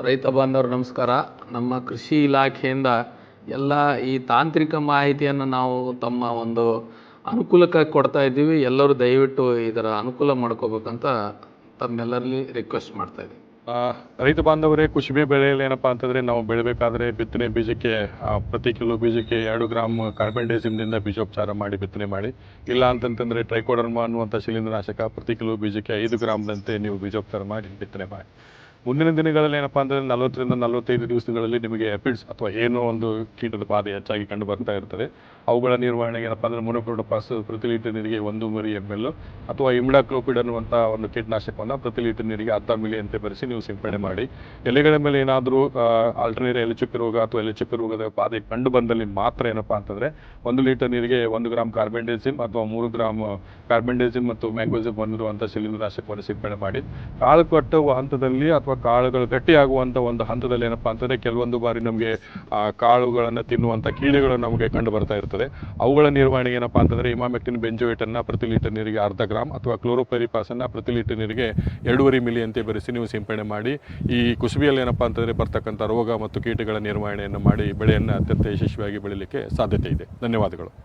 ರೈತ ಬಾಂಧವರು ನಮಸ್ಕಾರ. ನಮ್ಮ ಕೃಷಿ ಇಲಾಖೆಯಿಂದ ಎಲ್ಲ ಈ ತಾಂತ್ರಿಕ ಮಾಹಿತಿಯನ್ನು ನಾವು ತಮ್ಮ ಒಂದು ಅನುಕೂಲಕ್ಕಾಗಿ ಕೊಡ್ತಾ ಇದ್ದೀವಿ. ಎಲ್ಲರೂ ದಯವಿಟ್ಟು ಇದರ ಅನುಕೂಲ ಮಾಡ್ಕೋಬೇಕಂತ ತಮ್ಮೆಲ್ಲರಲ್ಲಿ ರಿಕ್ವೆಸ್ಟ್ ಮಾಡ್ತಾ ಇದ್ದೀವಿ ರೈತ ಬಾಂಧವರೇ ಕುಸುಬೆ ಬೆಳೆಯಲ್ಲಿ ಏನಪ್ಪಾ ಅಂತಂದರೆ ನಾವು ಬೆಳೆಬೇಕಾದ್ರೆ ಬಿತ್ತನೆ ಬೀಜಕ್ಕೆ ಪ್ರತಿ ಕಿಲೋ ಬೀಜಕ್ಕೆ ಎರಡು ಗ್ರಾಮ್ ಕಾರ್ಬನ್ ಡೈಸಿಮ್ನಿಂದ ಬೀಜೋಪಚಾರ ಮಾಡಿ ಬಿತ್ತನೆ ಮಾಡಿ. ಇಲ್ಲ ಅಂತಂತಂದರೆ ಟ್ರೈಕೋಡರ್ಮಾ ಅನ್ನುವಂಥ ಶಿಲೀಂಧ್ರನಾಶಕ ಪ್ರತಿ ಕಿಲೋ ಬೀಜಕ್ಕೆ ಐದು ಗ್ರಾಮ್ದಂತೆ ನೀವು ಬೀಜೋಪಚಾರ ಮಾಡಿ ಬಿತ್ತನೆ ಮಾಡಿ. ಮುಂದಿನ ದಿನಗಳಲ್ಲಿ ಏನಪ್ಪಾ ಅಂದ್ರೆ ನಲವತ್ತರಿಂದ ನಲವತ್ತೈದು ದಿವಸಗಳಲ್ಲಿ ನಿಮಗೆ ಎಪಿಡ್ಸ್ ಅಥವಾ ಏನೋ ಒಂದು ಕೀಟದ ಬಾಧೆ ಹೆಚ್ಚಾಗಿ ಕಂಡು ಬರ್ತಾ ಇರ್ತದೆ. ಅವುಗಳ ನಿರ್ವಹಣೆಗೆ ಏನಪ್ಪಾ ಅಂದ್ರೆ ಮೊನೊಕ್ರೋಟೋಪಾಸ್ ಪ್ರತಿ ಲೀಟರ್ ನೀರಿಗೆ ಒಂದು ಮರಿ ಎಂ ಎಲ್ ಅಥವಾ ಇಮ್ಡಾಕ್ಲೋಪಿಡ್ ಅನ್ನುವಂಥ ಒಂದು ಕೀಟನಾಶಕವನ್ನು ಪ್ರತಿ ಲೀಟರ್ ನೀರಿಗೆ ಅರ್ಧ ಮಿಲಿ ಅಂತೆ ಬರೆಸಿ ನೀವು ಸಿಂಪಡಣೆ ಮಾಡಿ. ಎಲೆಗಳ ಮೇಲೆ ಏನಾದರೂ ಆಲ್ಟರ್ನೇಟ್ ಎಲೆಚುಕ್ಕೆ ರೋಗ ಅಥವಾ ಎಲೆಚುಕ್ಕೆ ರೋಗದ ಬಾಧೆ ಕಂಡು ಬಂದಲ್ಲಿ ಮಾತ್ರ ಏನಪ್ಪಾ ಅಂತಂದ್ರೆ ಒಂದು ಲೀಟರ್ ನೀರಿಗೆ ಒಂದು ಗ್ರಾಮ್ ಕಾರ್ಬೆಂಡೇಸಿಮ್ ಅಥವಾ ಮೂರು ಗ್ರಾಮ್ ಕಾರ್ಬೆಂಡೇಸಿಮ್ ಡೈಸಿಮ್ ಮತ್ತು ಮ್ಯಾಂಗೋಸಿಮ್ ಹೊಂದಿರುವಂಥ ಶಿಲೀಂಧ್ರನಾಶಕವನ್ನು ಸಿಂಪಡಣೆ ಮಾಡಿ. ಕಾಳು ಕಟ್ಟುವ ಹಂತದಲ್ಲಿ ಅಥವಾ ಕಾಳುಗಳು ಗಟ್ಟಿಯಾಗುವಂಥ ಒಂದು ಹಂತದಲ್ಲಿ ಏನಪ್ಪಾ ಅಂತಂದ್ರೆ ಕೆಲವೊಂದು ಬಾರಿ ನಮಗೆ ಆ ಕಾಳುಗಳನ್ನು ತಿನ್ನುವಂಥ ಕೀಡೆಗಳು ನಮಗೆ ಕಂಡು ಬರ್ತಾ ಇರ್ತದೆ. ಅವುಗಳ ನಿರ್ವಹಣೆಗೆ ಏನಪ್ಪ ಅಂತಂದ್ರೆ ಇಮಾಮೆಕ್ಟಿನ್ ಬೆಂಜೋಯಿಟನ್ನು ಪ್ರತಿ ಲೀಟರ್ ನೀರಿಗೆ ಅರ್ಧ ಗ್ರಾಮ್ ಅಥವಾ ಕ್ಲೋರೋಪೆರಿಪಾಸನ್ನು ಪ್ರತಿ ಲೀಟರ್ ನೀರಿಗೆ ಎರಡೂವರೆ ಮಿಲಿ ಅಂತ ಬೆರೆಸಿ ನೀವು ಸಿಂಪಡಣೆ ಮಾಡಿ, ಈ ಕುಸುಬಿಯಲ್ಲಿ ಏನಪ್ಪ ಅಂತಂದ್ರೆ ಬರ್ತಕ್ಕಂಥ ರೋಗ ಮತ್ತು ಕೀಟಗಳ ನಿರ್ವಹಣೆಯನ್ನು ಮಾಡಿ ಬೆಳೆಯನ್ನು ಅತ್ಯಂತ ಯಶಸ್ವಿಯಾಗಿ ಬೆಳೀಲಿಕ್ಕೆ ಸಾಧ್ಯತೆ ಇದೆ. ಧನ್ಯವಾದಗಳು.